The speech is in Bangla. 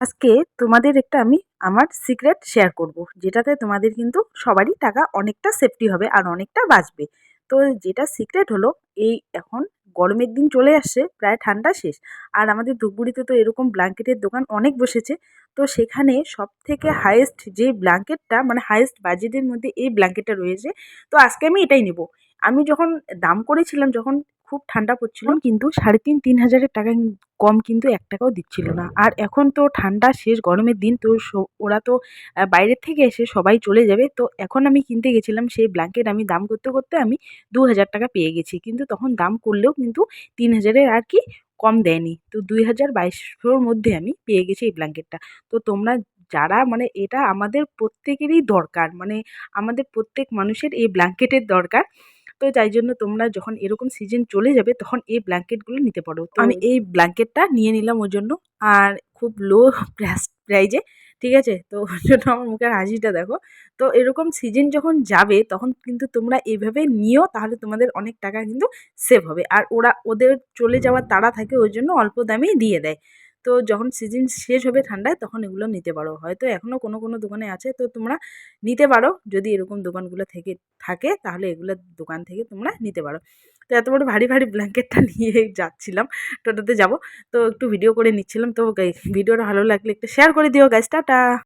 আজকে তোমাদের একটা আমি, আমার সিক্রেট শেয়ার করব। যেটাতে তোমাদের কিন্তু সবারই টাকা অনেকটা সেফটি হবে আর অনেকটা বাঁচবে। তো যেটা সিক্রেট হলো, এই এখন গরমের দিন চলে আসছে, প্রায় ঠান্ডা শেষ। আর আমাদের ধূপগুড়িতে তো এরকম ব্ল্যাঙ্কেটের দোকান অনেক বসেছে। তো সেখানে সব থেকে হায়েস্ট যে ব্ল্যাঙ্কেটটা মানে হায়েস্ট বাজেটের মধ্যে এই ব্ল্যাঙ্কেটটা রয়েছে। তো আজকে আমি এটাই নেব। আমি যখন দাম করেছিলাম যখন খুব ঠান্ডা পড়ছিল কিন্তু সাড়ে তিন তিন হাজারের টাকা কম কিন্তু এক টাকাও দিচ্ছিল না। আর এখন তো ঠান্ডা শেষ গরমের দিন তো ওরা তো বাইরের থেকে এসে সবাই চলে যাবে। তো এখন আমি কিনতে গেছিলাম সেই ব্ল্যাঙ্কেট আমি দাম করতে করতে আমি দু হাজার টাকা পেয়ে গেছি। কিন্তু তখন দাম করলেও কিন্তু তিন হাজারের আর কি কম দেয়নি। তো দুই হাজার বাইশশোর মধ্যে আমি পেয়ে গেছি এই ব্ল্যাঙ্কেটটা তো তোমরা যারা মানে এটা আমাদের প্রত্যেকেরই দরকার। মানে আমাদের প্রত্যেক মানুষের এই ব্ল্যাঙ্কেটের দরকার। তো তাই জন্য তোমরা যখন এরকম সিজন চলে যাবে তখন এই ব্ল্যাঙ্কেটগুলো নিতে পারো। তো আমি এই ব্ল্যাঙ্কেটটা নিয়ে নিলাম ওর জন্য আর খুব লো প্রাইজে ঠিক আছে? তো ওর জন্য আমার মুখের হাসিটা দেখো। তো এরকম সিজন যখন যাবে তখন কিন্তু তোমরা এইভাবে নিও তাহলে তোমাদের অনেক টাকা কিন্তু সেভ হবে। আর ওরা ওদের চলে যাওয়ার তাড়া থাকে ওই জন্য অল্প দামেই দিয়ে দেয়। তো যখন সিজন শেষ হবে ঠান্ডায়, তখন এগুলো নিতে পারো। হয়তো এখনও কোনো কোনো দোকানে আছে, তো তোমরা নিতে পারো। যদি এরকম দোকানগুলো থেকে, থাকে, তাহলে এগুলো দোকান থেকে তোমরা নিতে পারো। তো এত বড় ভারী ভারী ব্ল্যাঙ্কেটটা নিয়ে যাচ্ছিলাম, টোটোতে যাব। তো একটু ভিডিও করে নিচ্ছিলাম। তো ভিডিওটা ভালো লাগলে একটু শেয়ার করে দিও টাটা!